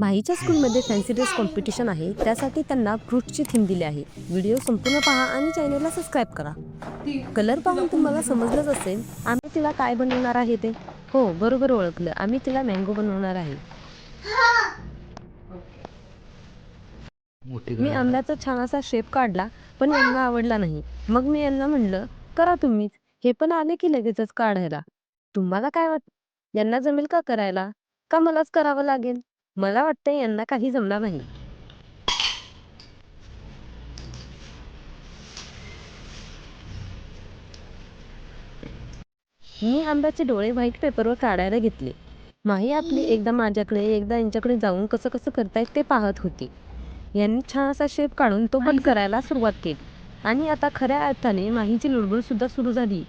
माहीच्या स्कूलमध्ये fancy dress competition आहे त्यासाठी त्यांना फ्रूटची थीम दिली आहे. व्हिडिओ संपूर्ण पहा आणि चॅनलला सबस्क्राईब करा. कलर पाहून तुम्हाला समजलंच असेल आम्ही तिला काय बनवणार आहे ते. हो बरोबर ओळखलं. आम्ही तिला मँगो बनवणार आहे. मी आंब्याचा छान असा शेप काढला पण यांना आवडला नाही. मग मी यांना म्हणलं करा तुम्हीच. हे पण आले की लगेचच काढायला. तुम्हाला काय वाट यांना जमेल का करायला? का मलाच करावं लागेल? मला वाटतं यांना काही जमणार नाही. मी आंब्याचे डोळे व्हाईट पेपरवर काढायला घेतले. माही आपली एकदा माझ्याकडे एकदा यांच्याकडे जाऊन कसं कसं करतायत ते पाहत होती. यांनी छान असा शेप काढून तो कट करायला सुरुवात केली. आणि आता खऱ्या अर्थाने माहीची लुडबुड सुद्धा सुरू झाली.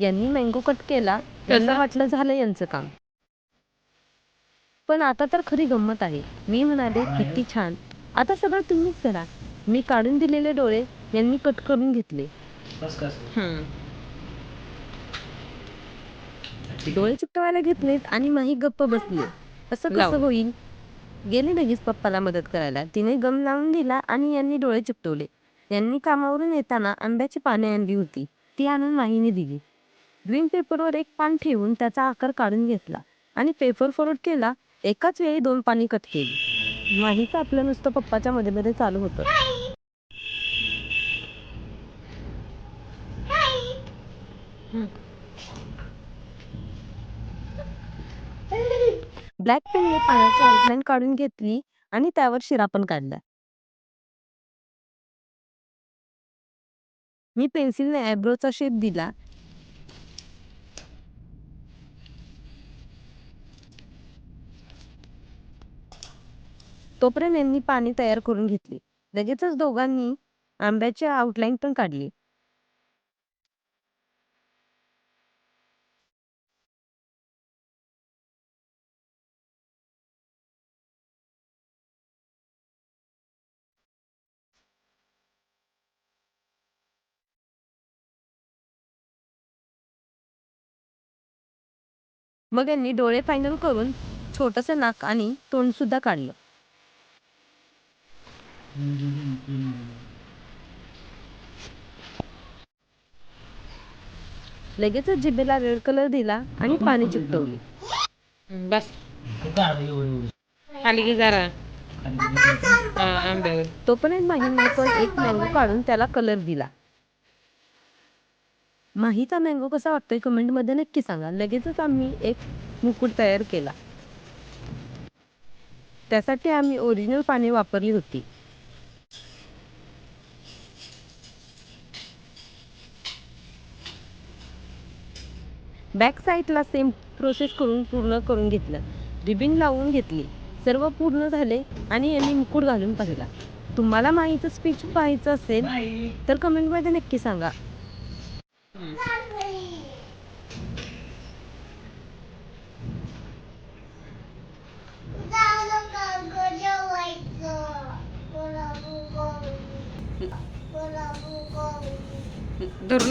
यांनी मँगो कट केला यांना वाटलं झालं यांचं काम. पण आता तर खरी गंमत आहे. मी म्हणाले किती छान. आता सगळं तुम्हीच करा. मी काढून दिलेले डोळे यांनी कट करून घेतले. डोळे चिकटवायला घेतलेत आणि माही गप्प बसली. असं कसं होईल? गेली लगेच पप्पाला मदत करायला. तिने गम लावून दिला आणि यांनी डोळे चिकटवले. यांनी कामावरून येताना आंब्याची पाने आणली होती. ती आणून माहीने दिली. ग्रीन पेपरवर एक पान ठेवून त्याचा आकार काढून घेतला आणि पेपर फॉरवर्ड केला. एकाच वेळी दोन पाणी कट केली. माहीचं आपलं नुसतं पप्पाच्या मध्ये मध्ये चालू होतं. ब्लॅक पेनने पाण्याची आउटलाईन काढून घेतली आणि त्यावर शिरा पण काढला. मी पेन्सिलने आयब्रोचा शेप दिला. तोपर्यंत यांनी पाणी तयार करून घेतली. लगेचच दोघांनी आंब्याची आउटलाईन पण काढली. मग यांनी डोळे फायनल करून छोटस नाक आणि तोंड सुद्धा काढलं. लगेचच जिभेला रेड कलर दिला आणि पाणी चिकटवली. बस. खाली की जरा. आंब्यावर. तोपर्यंत माहीने पण एक मँगो काढून त्याला कलर दिला. माहीचा मँगो कसा वाटतोय कमेंटमध्ये नक्की सांगा. लगेचच आम्ही एक मुकुट तयार केला. त्यासाठी आम्ही ओरिजिनल पाने वापरली होती. बॅक साईडला सेम प्रोसेस करून पूर्ण करून घेतलं. रिबिन लावून घेतली. सर्व पूर्ण झाले आणि यांनी मुकुट घालून पाहिला. तुम्हाला माहीचं स्पीच पाहायचं असेल तर कमेंटमध्ये नक्की सांगा. धरून